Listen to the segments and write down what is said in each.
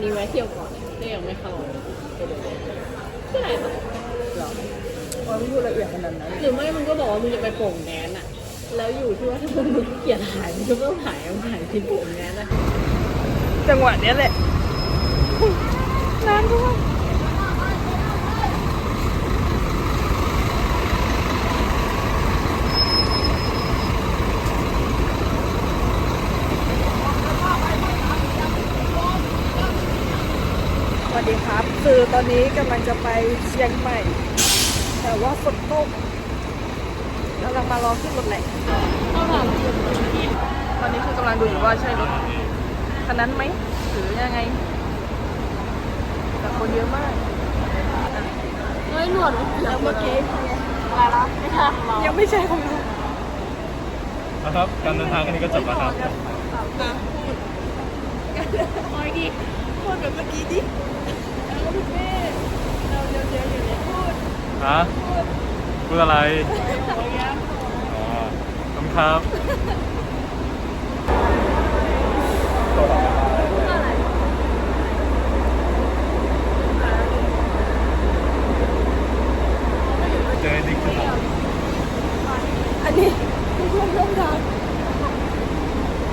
มีไว้เที่ยวก่อนได้ยังไม่เข้าไปลยที่ไหนปะหรอว่าไม่พูดละเอียดขนาดนั้นหรือไม่มันก็บอกว่ามึงจะไปโป่งแดนอะแล้วอยู่ที่ว่าถ้ามึงขี้เกียจถ่ายมึงก็ไม่ต้องถ่ายมึงถ่ายที่โป่งแดนอะจังหวะเนี้ยแหละน้ำท่วมสวัสดีครับ คือ ตอนนี้กำลังจะไปเชียงใหม่ แต่ว่าฝนตกกำลังมารอขึ้นรถแหละเข้าถามจุดตอนนี้คือกำลังดูอยู่ว่าใช่รถคันนั้นไหมหรือยังไง แต่คนเยอะมากเฮ้ยหนวดแล้วเมื่อกี้อะไรละไม่ทันเรายังไม่ใช่ของเรานะครับ การเดินทางอันนี้ก็จบแล้วครับคอยดิพูดแบบเมื่อกี้ดิ ฮะพูดอะไรอ๋อขอบคุณครับเจอดิคือผมอันนี้เพื่อนร่วมทาง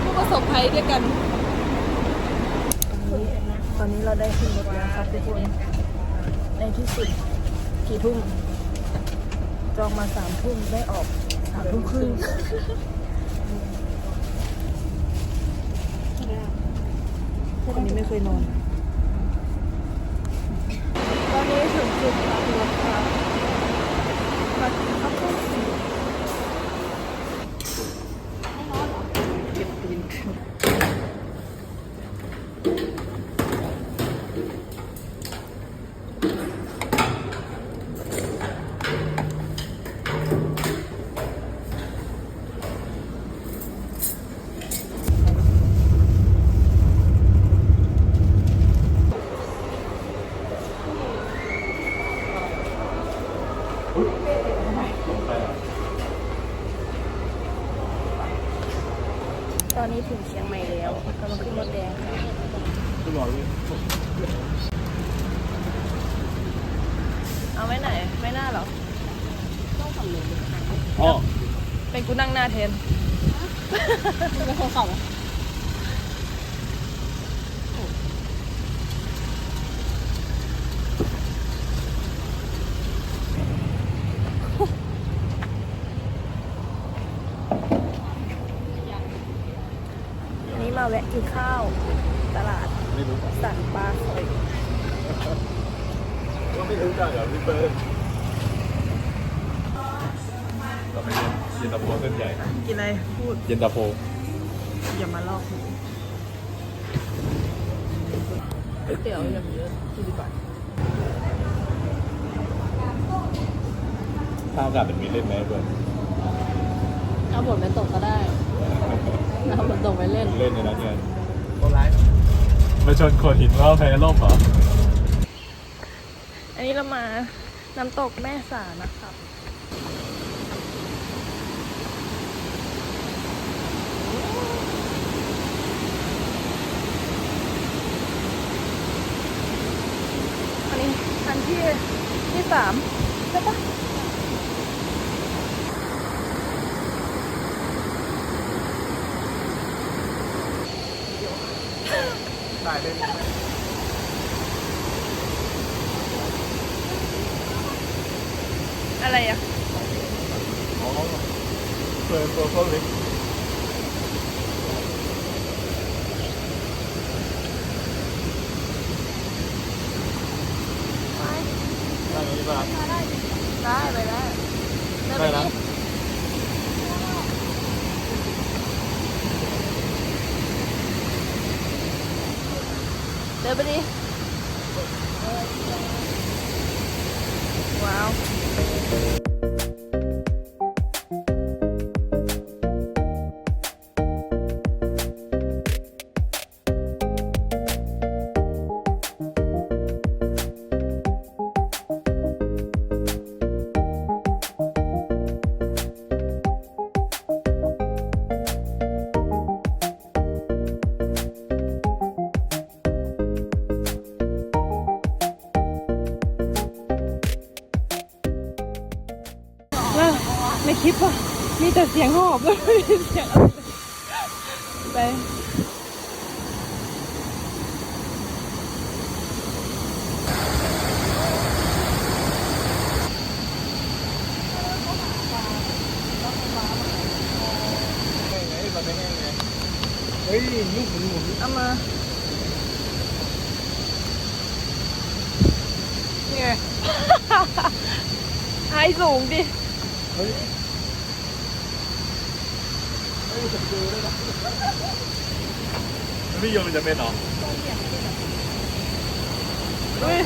ผู้ประสบภัยด้วยกัน ตอนนี้เราได้ขึ้นรถแล้วครับทุกคน ในที่สุดกี่ทุ่ม จองมาสามทุ่มได้ออกสามทุ่มครึ่งคนนี้ไม่เคยนอน ตอนนี้ถึงจุดพักรถครับพักพักรถเก็บกินตอนนี้ถึงเชียงใหม่แล้วกำลังขึ้นรถแดงค่ะ คุณหมอรู้เอาไว้ไหน ไม่น่าหรออ๋อเป็นกูนั่งหน้าแทนมึงเป็นคนขับเหรอ อันนี้มาแวะกินข้าว ตลาด ไม่รู้ สันปลาซอย ก็ไม่รู้จักเหรอพี่เปิ้ลเราไปเรียนเย็นตาโฟเส้นใหญ่ กินอะไร พูด เย็นตาโฟอย่ามาลอกหนูก๋วยเตี๋ยวอย่างเยอะสี่สิบบาทถ้าอากาศเป็นมีเล่นไหมเพื่อนถ้าฝนไม่ตกก็ได้ถ้าฝนตกไปเล่น เล่นในนั้นไงมาชนโขดหินว่าแพ้ล่มเหรอ อันนี้เรามาน้ำตกแม่สานะครับ อัน นี้อันที่ที่สามใช่ปะได้เล่นอะไรอะ อ๋อเปิดตัวเขาเล็กได้ไหมพี่ปา ได้ไปได้ได้นะเดินไปดิ ในคลิปอะมีแต่เสียงหอบเลยไม่มีเสียงไปเฮ้ยลูกหมุนหมุนเอามาเนี่ยไงให้สูงดิ เฮ้ย พี่โยนมันจะเป็นเหรอเฮ้ย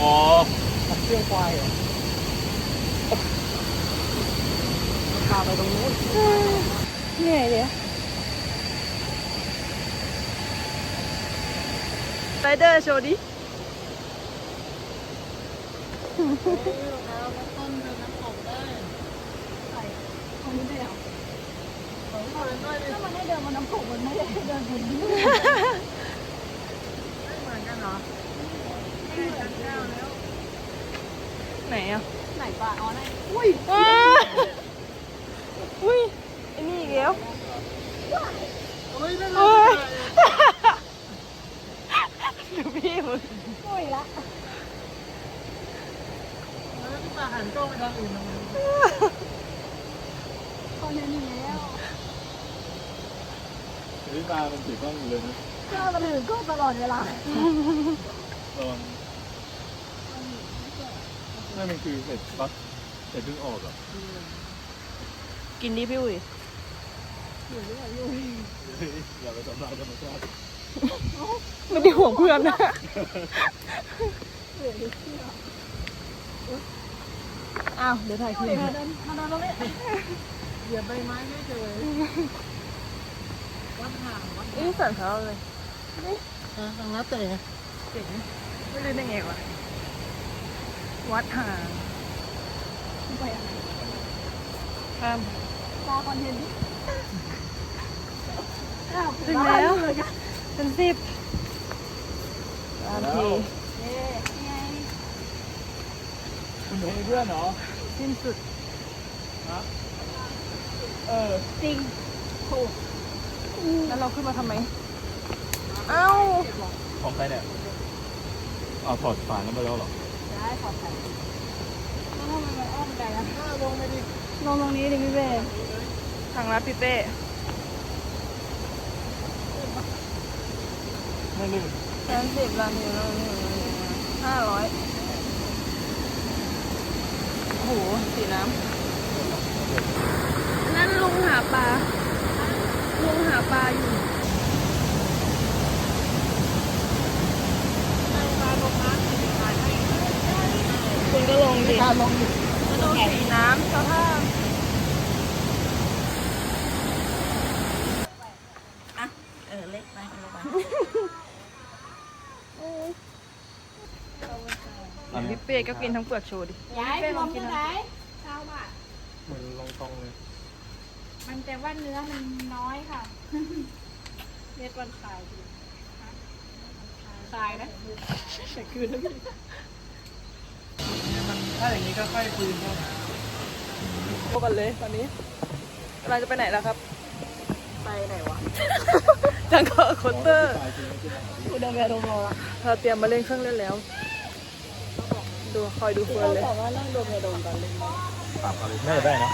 อ๋อเชื่อควายเหรอพาไปตรงนู้นเหนื่อยเลยไรเดอร์โชว์ดิไห นอะไหนปลาอ๋อไหนอุ้ยอุ้ยไอ้นี่อีกแล้วโอ้ยดูพี่มึง อุ้ยละ พี่ปลามันติดกล้องอยู่เลยนะก็มาถึงก็ตลอดเวลาตอนนั่นมันคือเห็ดฟักเห็ดเพิ่งออกเหรอกินดิพี่อุ้ยอย่าไปทำลายธรรมชาติไม่ได้ห่วงเพื่อนนะอ้าวเดี๋ยวถ่ายคลิปมาเดินมาเดินตรงนี้ นี่สั่นเขาเลยทางนับเตะเจ๋งไม่รู้ได้ไงวะ วัดห่างไปอะข้ามตาคอนเทนต์ถึงแล้วเป็นสิบสามทีเย้ไงคุณเห็นเพื่อนเหรอ สิ้นสุด เออ จริง ถูก แล้วเราขึ้นมาทำไม เอ้า ของใครเนี่ยเอาถอดฝาแล้วมาแล้วเหรอ ได้ขอถ่ายแล้วทำไมมันอ้อมไกลอะลงไปดิ ลงตรงนี้ดิพี่เบ้ทางรัดพี่เป้ไม่ลื่นสามสิบลานถึงแล้วห้าร้อยโอ้โห สีน้ำ นั่นลุงหาปลา ลุงหาปลาอยู่คุณก็ลงดิการลงดิมาดูสีน้ำสภาพเออ เล็กไปลงไปอันนี้พี่เป้ก็กินทั้งเปลือกโชว์ดิย้ายไปลงที่ไหนเช้าบาทเหมือนลองตองเลย มันแต่ว่าเนื้อมันน้อยค่ะเม็ดวันขายดิขายนะแต่คืนแล้วพี่ถ้าอย่างนี้ก็ค่อยคุยกันโทรกันเลยตอนนี้เราจะไปไหนแล้วครับ ไปไหนวะ จังเกอร์คอนเตอร์กูเดินไปโรงรอละเราเตรียมมาเล่นเครื่องเล่นแล้ว ดูคอยดูเฟิร์นเลยบอกว่านั่งโดนไปโดนกันเลยน่าจะได้นะ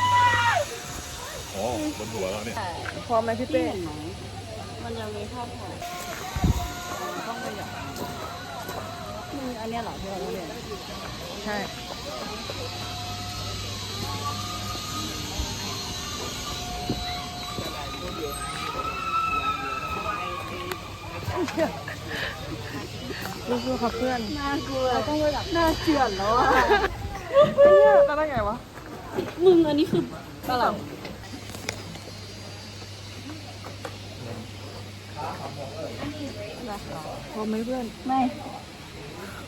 โอ้บนหัวเราเนี่ยพร้อมไหมพี่เป้มันยังมีข้าวผ่อนต้องไปหยอดมึงอันเนี้ยเหรอที่เราเรียนใช่สู้ๆครับเพื่อน น่ากลัวต้องไปแบบน่าเจือนแล้วอะเฮ้ยเราได้ไงวะ มึงอันนี้คืออะไร พร้ อมไหมเพื่อน ไม่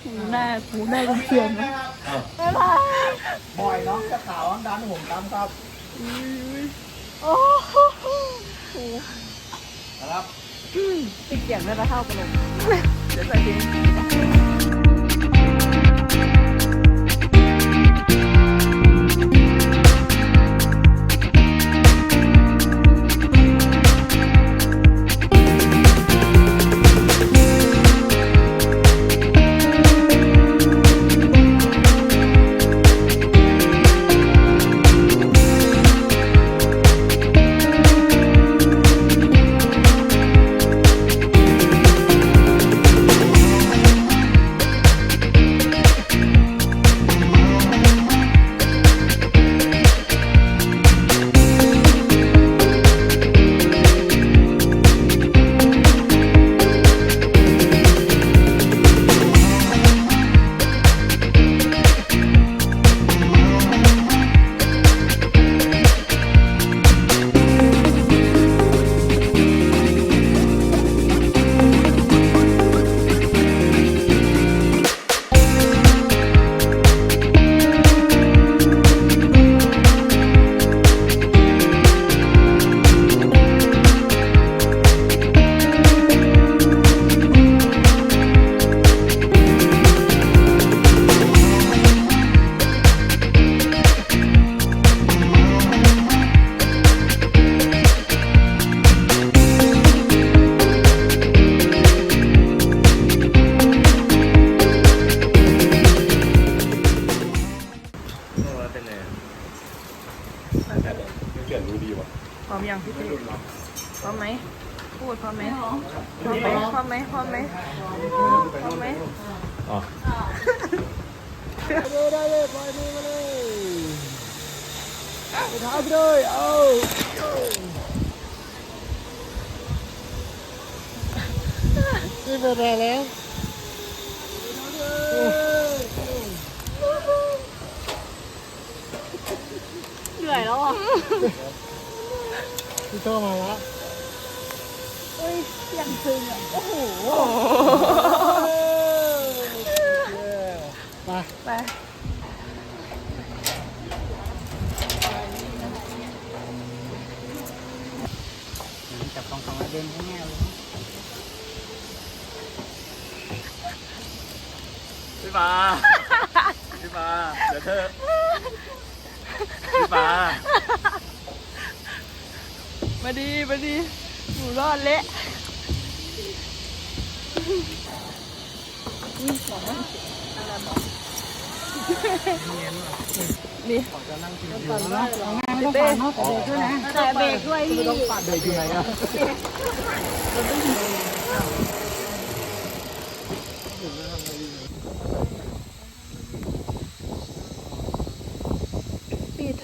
หูหน้าหูหน้าเชื่อมนะบ๊ายบายบอยเนาะจะขาวดันผมดำครับโอ้โหนะครับติดเสียงได้ปะเท่ากันเลยเดี๋ยวใส่เพลง นี่เป็นอะไรแล้วเหนื่อยแล้วอะพี่โตมาแล้วยังซึงอะ โอ้โหไปไปจับกองกองเดินให้แง่เลย พี่ปาพี่ปาเดี๋ยวเธอพี่ปามาดีมาดีหนูรอดเละนี่เต้แต่เบรกด้วยพี่ปาดเบรกอยู่ไหนอะ ปิด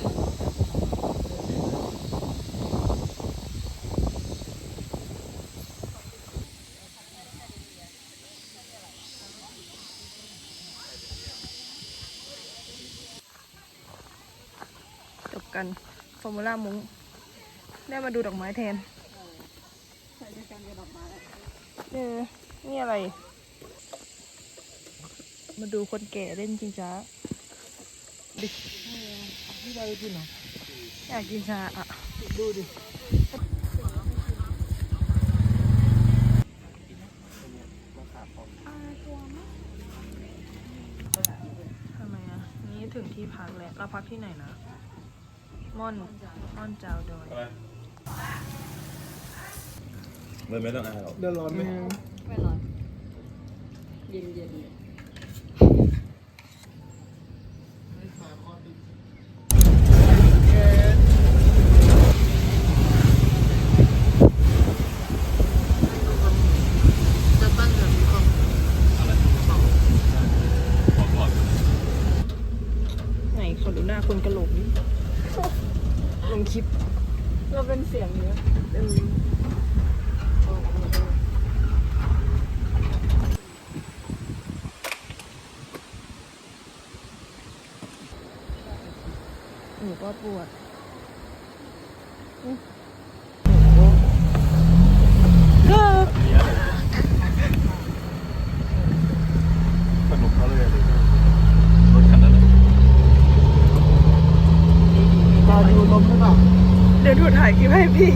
จบกัน ฟอร์ มูล่ามุ้งได้มาดูดอกไม้แทนเออนี่อะไร มาดูคนแก่เล่นจริงจ้าดิพี่ไปกินเหรออยากกินชาอะ ดูดิทำไมอะ นี่ถึงที่พักแล้ว เราพักที่ไหนนะ ม่อนม่อนเจ้าดอยไม่ไม่ต้องอายหรอก เดินร้อนไหม ไม่ร้อนเย็นเย็นไหนขอดูหน้าคนกระโหลกนี่ลงคลิป เราเป็นเสียงเนี้ย เออหนู ก็ปวดก็สนุกเขาเลยดิรถคันนั้นน่ะรอดูลมหรือเปล่าเดี๋ยวถูถ่ายคลิปให้พี่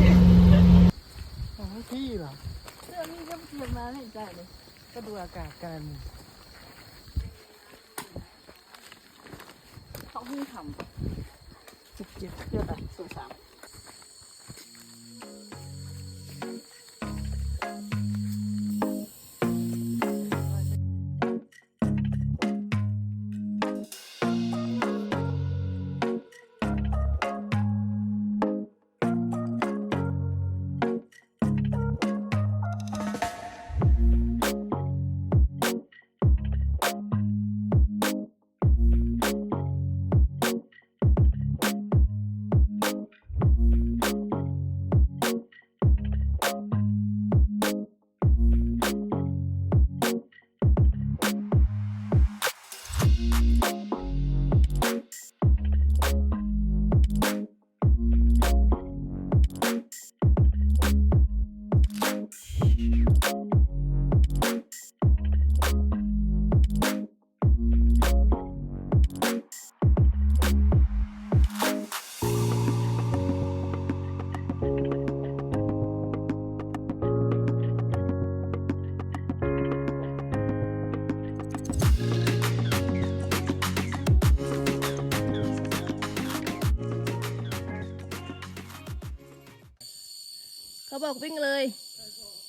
บอกวิ่งเลย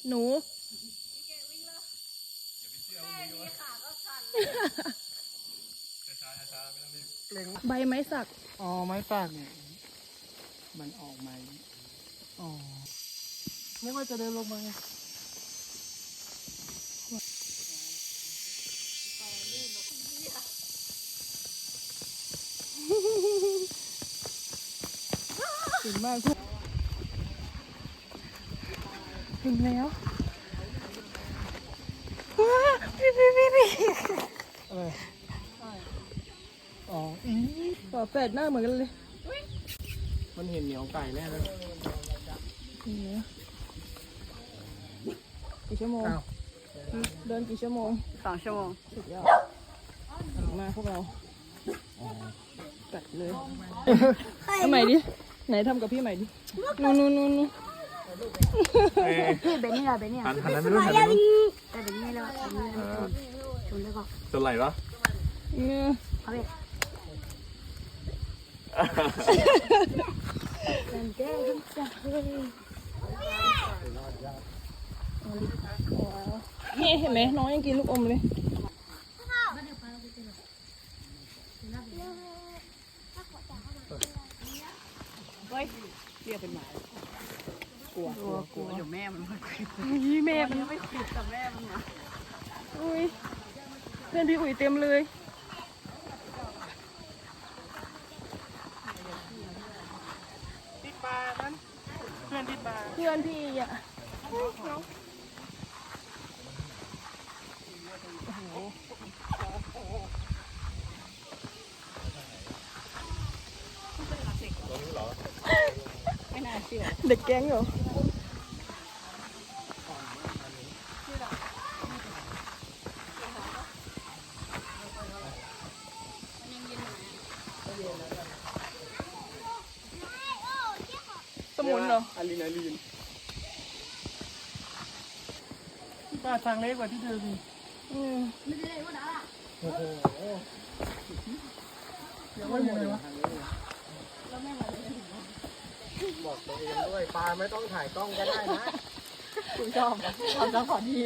หนูใบไม้สัก อ๋อ ไม้ฝากเนี่ย มันออกมาไม่ว่าจะเดินลงมาไงเก่งมากทุก ถึงแล้วว้าพี่พี่พี่พี่อะไรอ๋ออีฝาแฝดหน้าเหมือนกันเลย มันเห็นเหนียวไก่แน่เลยถึงแล้วกี่ชั่วโมงอ้าวเดินกี่ชั่วโมงสองชั่วโมงสุดยอดเก่งมากพวกเรากัดเลยทำใหม่ดิ ไหนทำกับพี่ใหม่ดิ นู่นนู่นนู่นนู่นเอ้ย พี่เบนนี่ละเบนนี่หัละนหันนั้นไม่รู้หันนั้นไม่รู้แต่เบนนี่แล้วเบนนี่แล้วชนแล้วก็จนไหลปะเนี่ยเอาไปเป็นเจ๊ขึ้นจ้ะเฮ้ยนี่เห็นไหมน้องยังกินลูกอมเลยเรียกเป็นหมา กลัวกลัวกลัวเดี๋ยวแม่มันมาคุยยี่แม่มันไม่คุยกับแม่มันนะอุ้ยเพื่อนพี่อุ๋ยเต็มเลยติดปลานั้นเพื่อนติดปลาเพื่อนพี่อะ เด็กแก๊งเหรอสมุนเหรออะลีนาลีนปลาทางเล็กกว่าที่เธอมีอืมโอ้โหเดี๋ยวว่ายังไงวะบอก ตัวเองด้วยปลาไม่ต้องถ่ายกล้องก็ได้นะ คุณชอบความซัพพอร์ตที่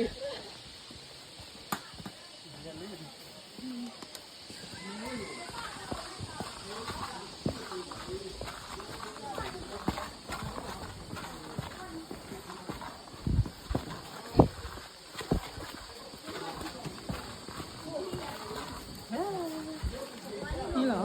นี่เหรอ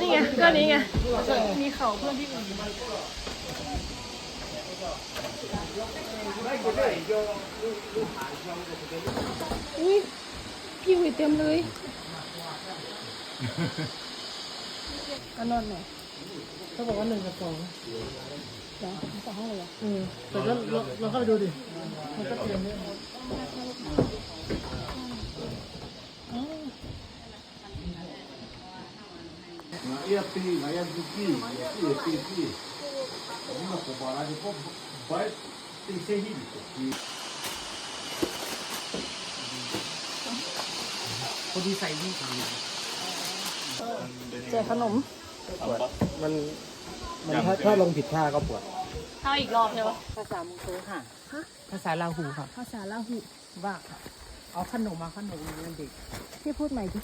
นี่ไงก็นี้ไง มีเขาเพื่อนที่อื่นอุ้ยพี่หุย เต็มเลยก็นอนหน่อยเขาบอกว่าหนึ่งกับสองเดี๋ยวสองห้องเลยเหรอเออแต่ก็เราเราเข้าไปดูดิมันก็เตรียมเนี่ย Ia pi, vai a duki, ia pi pi. Uma comparada de pô, vai tem ser rico. พอ ดีใส่ที่ถังแจกขนมมันมันถ้าถ้าลงผิดท่าก็ปวดเอาอีกรอบใช่ปะภาษามงโกค่ะ ภาษาลาหูค่ะ ภาษาลาหุว่าเอาขนมมาขนมนั่นเด็กพี่พูดใหม่ดิ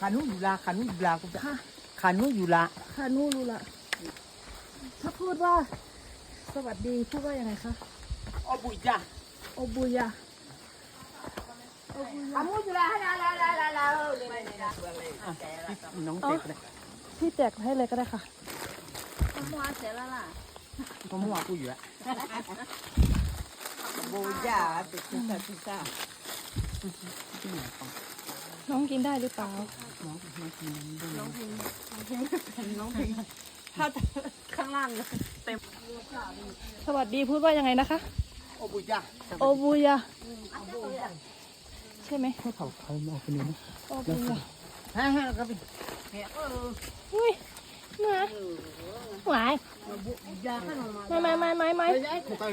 ขานุอยู่ลาขานุอยู่ลากูจะขานุอยู่ลาคานูรู้ละถ้าพูดว่า สวัสดีพูดว่ายังไงคะโอบุยจ้าโอบุยะ น้องเด็กเลยพี่แจกให้เลยก็ได้ค่ะทำมัวเสร็จแล้วล่ะผมว่ากูอยู่แล้วบูย่าติดพิซซ่าพิซซ่าน้องกินได้หรือเปล่า น้องพิงน้องพิงถ้าข้างล่างเลยเต็ม สวัสดีพูดว่ายังไงนะคะ โอบุยจ้าโอบุยะ ใช่ไหมให้เขาเขาเอาไปนี่นะโอบุยะฮ่าฮ่าครับพี่อุ้ยมาหวายไม่ไม่ไม่ไม่ไม่ถูกไป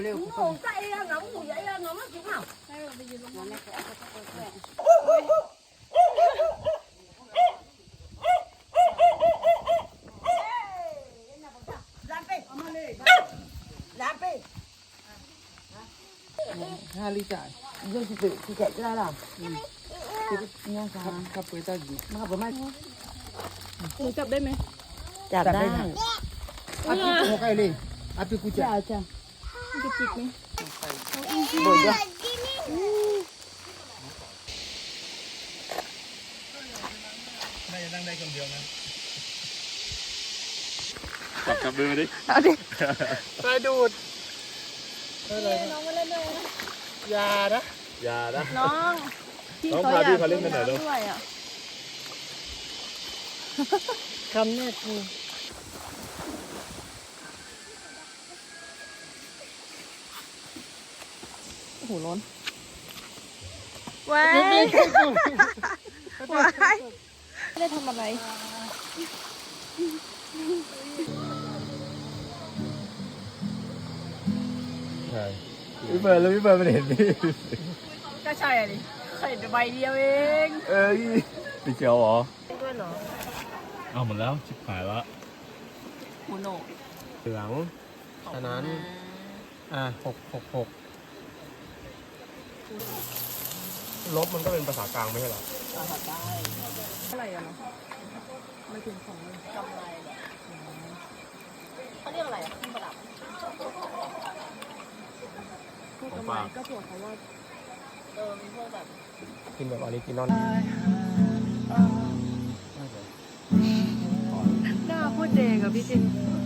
เร็วนห้าลิจ่าย Yo si pe si chạy ra làm. Thì nha sao? ครับเปิดตาดี Mà bữa mai หนูจับได้ไหม chặt Chặt đây đây. hả? อาปิกูใกล้เลยอาปิกูจ่าย Chào chào. มันจะจิกไหม Bồi ra. น่าจะนั่งได้คนเดียวนะจับจับมือมาดิไปดูดน้องมาเล่นด้วย ยานะ อย่านะ น้องพี่น้องเขาพาอยาพี่กเขาเล่นกันหน่อยเร็ว ด้วยอะคำเนี่ยกูโอ้โหร้อนว้ายว้ายไม่ได้ทำอะไร ใช่ พี่เบิร์ดแล้วพี่เบิร์ดมันเห็นพี่ก็ใช่อะดิไข่ใบเดียวเองเอ้ยพี่เจียวเหรอด้วยเหรอเอาหมดแล้วชิบหายแล้วหูโหนกเหลืองอันนั้น อ่าหกหกหกลบมันก็เป็นภาษากลางไม่ใช่เหรออะไรอะเนาะไม่ถึงของเลยกำไรเหรอเขาเรียกอะไรอะเครื่องประดับ พวกกำไรก็ตัวเขาว่าเออมีพวกแบบกินแบบออริจินอลหน้าพูดเดงกับพี่จินคน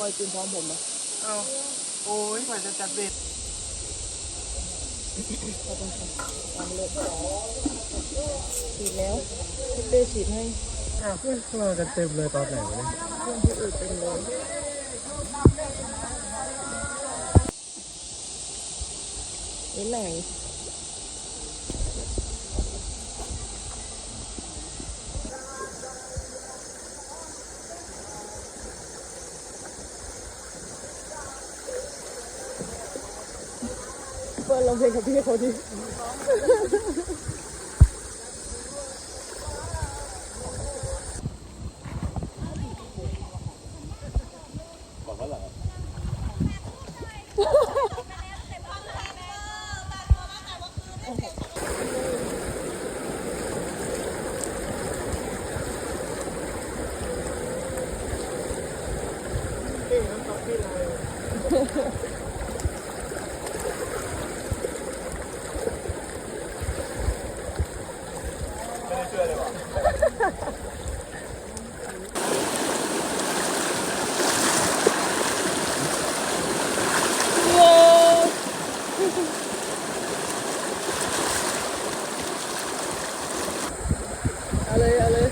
งั้นแต่ไม่คอยกินพร้อมผมอะเอาโอ้ยกว่าจะจัดเบ็ดฉีดแล้วพี่เต้ฉีดให้อ้าวเพื่อนมากันเต็มเลยตอนไหนวะเนี่ยเพื่อนที่อื่นเป็นเลยนิดหน่ อยเปิดลองเพลงกับพี่เขาดิบอกว่าหลังเอาเลยเอาเลย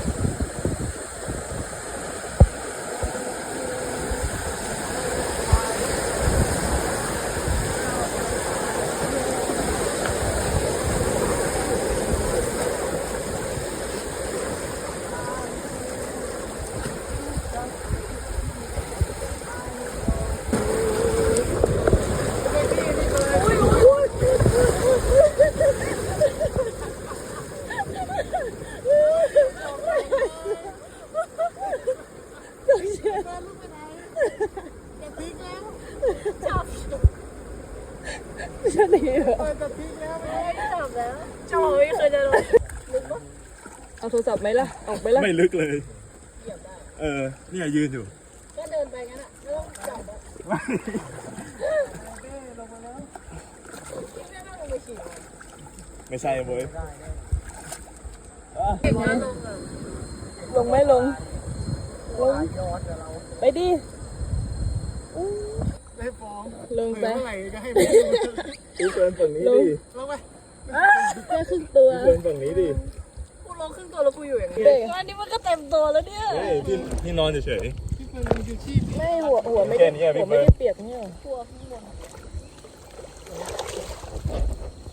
จะดีเหรอจอไม่เคยจะลงเอาโทรศัพท์ไหมล่ะ ออกไปล่ะ ไม่ลึกเลย เออ เนี่ยยืนอยู่ไม่ใช่เว้ยลงไหมลง ลง ไปดิอู้ไม่ฟ้องลงเมื่ไปอไหร่ก็ให้ไม่พี่เฟิร์นฝั่งนี้ดิลงไปแค่ครึ่งตัวพี่เฟิร์นฝั่งนี้ดิกูลงครึ่ง ตัวแล้วกูอยู่อย่างนี้อันี้มันก็เต็มตัวแล้วเนี่ยเฮ้ยพี่พี่นอนเฉยไม่หัวหัวไม่ได้หัวไม่ได้เปียกเนี่ยหัวข้างบน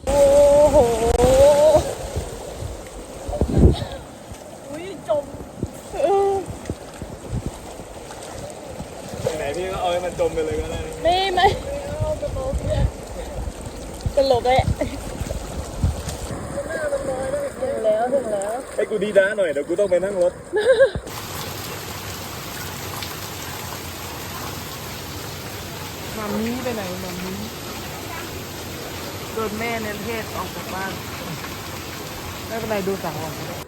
โอ้โหอุ้ยจมไหนพี่ก็เอาให้มันจมไปเลยก็ได้ไม่ไม่ตลกเลย แล้วถึงแล้ว ให้กูดีด้าหน่อยเดี๋ยวกูต้องไปนั่งรถ มามีไปไหนมามีโดนแม่ในประเทศออกจากบ้าน ไม่เป็นไรดูสั่งออก